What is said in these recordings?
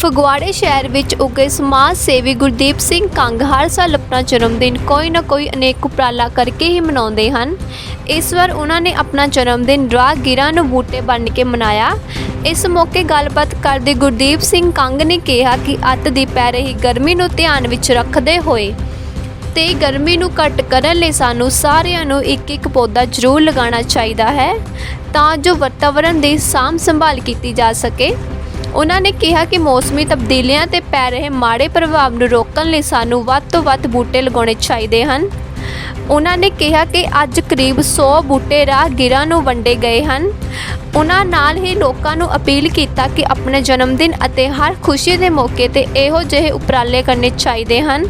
ਫਗਵਾੜੇ ਸ਼ਹਿਰ ਵਿੱਚ ਉੱਗੇ ਸਮਾਜ ਸੇਵੀ ਗੁਰਦੀਪ ਸਿੰਘ ਕੰਗ ਹਰ ਸਾਲ ਆਪਣਾ ਜਨਮ ਦਿਨ ਕੋਈ ਨਾ ਕੋਈ ਅਨੇਕ ਉਪਰਾਲਾ ਕਰਕੇ ਹੀ ਮਨਾਉਂਦੇ ਹਨ। ਇਸ ਵਾਰ ਉਹਨਾਂ ਨੇ ਆਪਣਾ ਜਨਮ ਦਿਨ ਰਾਹਗੀਰਾਂ ਨੂੰ ਬੂਟੇ ਵੰਡ ਕੇ ਮਨਾਇਆ। ਇਸ ਮੌਕੇ ਗੱਲਬਾਤ ਕਰਦੇ ਗੁਰਦੀਪ ਸਿੰਘ ਕੰਗ ਨੇ ਕਿਹਾ ਕਿ ਅੱਤ ਦੀ ਪੈ ਰਹੀ ਗਰਮੀ ਨੂੰ ਧਿਆਨ ਵਿੱਚ ਰੱਖਦੇ ਹੋਏ ਤੇ ਗਰਮੀ ਨੂੰ ਘੱਟ ਕਰਨ ਲਈ ਸਾਨੂੰ ਸਾਰਿਆਂ ਨੂੰ ਇੱਕ ਇੱਕ ਪੌਦਾ ਜ਼ਰੂਰ ਲਗਾਉਣਾ ਚਾਹੀਦਾ ਹੈ ਤਾਂ ਜੋ ਵਾਤਾਵਰਣ ਦੀ ਸਾਂਭ ਸੰਭਾਲ ਕੀਤੀ ਜਾ ਸਕੇ। ਉਹਨਾਂ ਨੇ ਕਿਹਾ ਕਿ ਮੌਸਮੀ ਤਬਦੀਲੀਆਂ ਤੇ ਪੈ ਰਹੇ ਮਾੜੇ ਪ੍ਰਭਾਵ ਨੂੰ ਰੋਕਣ ਲਈ ਸਾਨੂੰ ਵੱਧ ਤੋਂ ਵੱਧ ਬੂਟੇ ਲਗਾਉਣੇ ਚਾਹੀਦੇ ਹਨ। ਉਹਨਾਂ ਨੇ ਕਿਹਾ ਕਿ ਅੱਜ ਕਰੀਬ 100 ਬੂਟੇ ਰਾਹਗੀਰਾਂ ਨੂੰ ਵੰਡੇ ਗਏ ਹਨ। ਉਹਨਾਂ ਨਾਲ ਹੀ ਲੋਕਾਂ ਨੂੰ ਅਪੀਲ ਕੀਤਾ ਕਿ ਆਪਣੇ ਜਨਮ ਦਿਨ ਅਤੇ ਹਰ ਖੁਸ਼ੀ ਦੇ ਮੌਕੇ ਤੇ ਇਹੋ ਜਿਹੇ ਉਪਰਾਲੇ ਕਰਨੇ ਚਾਹੀਦੇ ਹਨ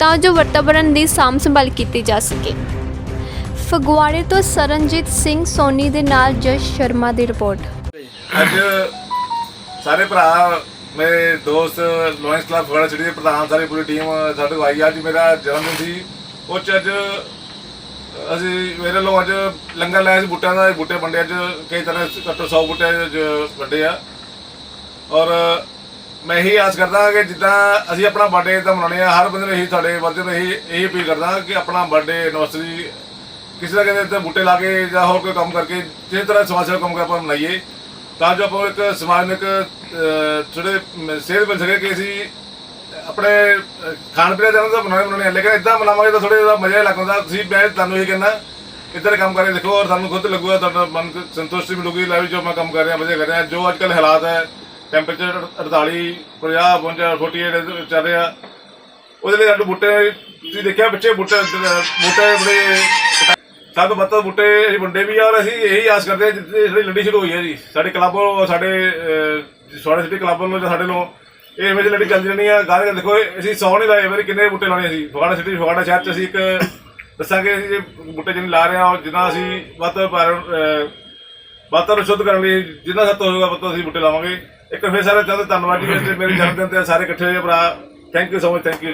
ਤਾਂ ਜੋ ਵਾਤਾਵਰਣ ਦੀ ਸਾਂਭ ਸੰਭਾਲ ਕੀਤੀ ਜਾ ਸਕੇ। ਫਗਵਾੜੇ ਤੋਂ ਸਰਨਜੀਤ ਸਿੰਘ ਸੋਨੀ ਦੇ ਨਾਲ ਜਸ਼ ਸ਼ਰਮਾ ਦੀ ਰਿਪੋਰਟ। ਅੱਜ ਸਾਰੇ ਭਰਾ, ਮੇਰੇ ਦੋਸਤ ਲੋਇੰਸ ਕਲੱਬ ਫਗੜਾ ਸਿਟੀ ਦੇ ਪ੍ਰਧਾਨ, ਸਾਰੀ ਪੂਰੀ ਟੀਮ ਸਾਡੇ ਕੋਲ ਆਈ ਅੱਜ ਮੇਰਾ ਜਨਮ ਦਿਨ ਸੀ। ਉਹ 'ਚ ਅੱਜ ਅਸੀਂ ਮੇਰੇ ਲੋ ਅੱਜ ਲੰਗਰ ਲਾਇਆ ਸੀ ਬੂਟਿਆਂ ਦਾ ਬੂਟੇ ਵੰਡੇ ਅੱਜ, ਕਈ ਤਰ੍ਹਾਂ ਦੇ ਘੱਟੋ 100 ਬੂਟੇ ਵੰਡੇ ਆ। ਔਰ ਮੈਂ ਇਹੀ ਆਸ ਕਰਦਾ ਕਿ ਜਿੱਦਾਂ ਅਸੀਂ ਆਪਣਾ ਬਰਥਡੇ ਤਾਂ ਮਨਾਉਣੇ ਆ ਹਰ ਬੰਦੇ ਨੂੰ ਇਹੀ ਤੁਹਾਡੇ ਵਰਦੇ ਨੂੰ ਇਹੀ ਇਹੀ ਅਪੀਲ ਕਰਦਾ ਕਿ ਆਪਣਾ ਬਰਥਡੇ ਐਨਵਰਸਰੀ ਕਿਸੇ ਦਾ ਕਹਿੰਦੇ ਬੂਟੇ ਲਾ ਕੇ ਜਾਂ ਹੋਰ ਕੋਈ ਕੰਮ ਕਰਕੇ, ਜਿਸ ਤਰ੍ਹਾਂ ਸਮਾਜ ਸੇਵਾ ਕੰਮ ਕਰ ਆਪਾਂ ਮਨਾਈਏ ਤਾਂ ਜੋ ਆਪਾਂ ਇੱਕ ਸਮਾਜ ਨੂੰ ਇੱਕ ਅਹ, ਥੋੜੇ ਸੇਧ ਮਿਲ ਸਕੇ ਕਿ ਅਸੀਂ ਆਪਣੇ ਖਾਣ ਪੀਣ ਦਾ ਤਾਂ ਬਣਾਉਣੇ ਬਣਾਉਣੇ ਆ, ਲੇਕਿਨ ਇਦਾਂ ਬਣਾਵਾਂਗੇ ਤਾਂ ਥੋੜੇ ਜਿਹਾ ਮਜ਼ਾ ਜਿਹਾ ਲੱਗਦਾ ਤੁਸੀਂ ਮੈਂ ਤੁਹਾਨੂੰ ਇਹ ਕਹਿੰਦਾ ਇੱਧਰ ਕੰਮ ਕਰਕੇ ਦੇਖੋ ਔਰ ਤੁਹਾਨੂੰ ਖੁਦ ਲੱਗੂਗਾ ਤੁਹਾਡਾ ਮਨ ਨੂੰ ਸੰਤੁਸ਼ਟੀ ਮਿਲੂਗੀ। ਲੈ ਵੀ ਜੋ ਮੈਂ ਕੰਮ ਕਰ ਰਿਹਾ ਵਧੀਆ ਕਰ ਰਿਹਾ। ਜੋ ਅੱਜ ਕੱਲ੍ਹ ਹਾਲਾਤ ਹੈ ਟੈਂਪਰੇਚਰ 48 50 52 48 ਚੱਲ ਰਿਹਾ। ਉਹਦੇ ਲਈ ਸਾਡੇ ਬੂਟੇ ਤੁਸੀਂ ਦੇਖਿਆ ਬੱਚੇ ਬੂਟੇ ਬੂਟੇ ਬੜੇ ਸਭ ਤੋਂ ਵੱਧ ਬੂਟੇ ਅਸੀਂ ਵੰਡੇ ਵੀ ਆ ਔਰ ਅਸੀਂ ਇਹੀ ਆਸ ਕਰਦੇ ਹਾਂ ਜਿੱਥੇ ਸਾਡੀ ਲੜੀ ਸ਼ੁਰੂ ਹੋਈ ਹੈ ਜੀ। ਸਾਡੇ ਕਲੱਬ ਵੱਲੋਂ ਸਾਡੇ ਸੋੜੇ ਸਿਟੀ ਕਲੱਬ ਵੱਲੋਂ ਜਾਂ ਸਾਡੇ ਵੱਲੋਂ ਇਹ ਇਵੇਂ ਦੀ ਲੜੀ ਚੱਲਦੀ ਰਹਿਣੀ ਆ। ਗਾਣੇ ਦੇਖੋ ਅਸੀਂ ਸੌ ਨਹੀਂ ਲਾਏ ਵਾਰੀ ਕਿੰਨੇ ਬੂਟੇ ਲਾਉਣੇ ਅਸੀਂ? ਫਗਵਾੜਾ ਸਿਟੀ ਫਗਵਾੜਾ ਸ਼ਹਿਰ ਚ ਅਸੀਂ ਇੱਕ ਦੱਸਾਂਗੇ ਅਸੀਂ ਜੇ ਬੂਟੇ ਜਿੰਨੇ ਲਾ ਰਹੇ ਹਾਂ ਔਰ ਜਿੰਨਾ ਅਸੀਂ ਵੱਧ ਤੋਂ ਵੱਧ, ਵਾਤਾਵਰਨ ਸ਼ੁੱਧ ਕਰਨ ਲਈ ਜਿੰਨਾ ਸੱਤ ਹੋਊਗਾ ਵੱਧ ਤੋਂ ਅਸੀਂ ਬੂਟੇ ਲਾਵਾਂਗੇ। ਇੱਕ ਫਿਰ ਸਾਰੇ ਚਾਹਤੇ ਧੰਨਵਾਦ ਜੀ ਕਿ ਮੇਰੇ ਜਨਮ ਦਿਨ ਤੇ ਸਾਰੇ ਇਕੱਠੇ ਹੋਏ ਭਰਾ। Thank you so much thank you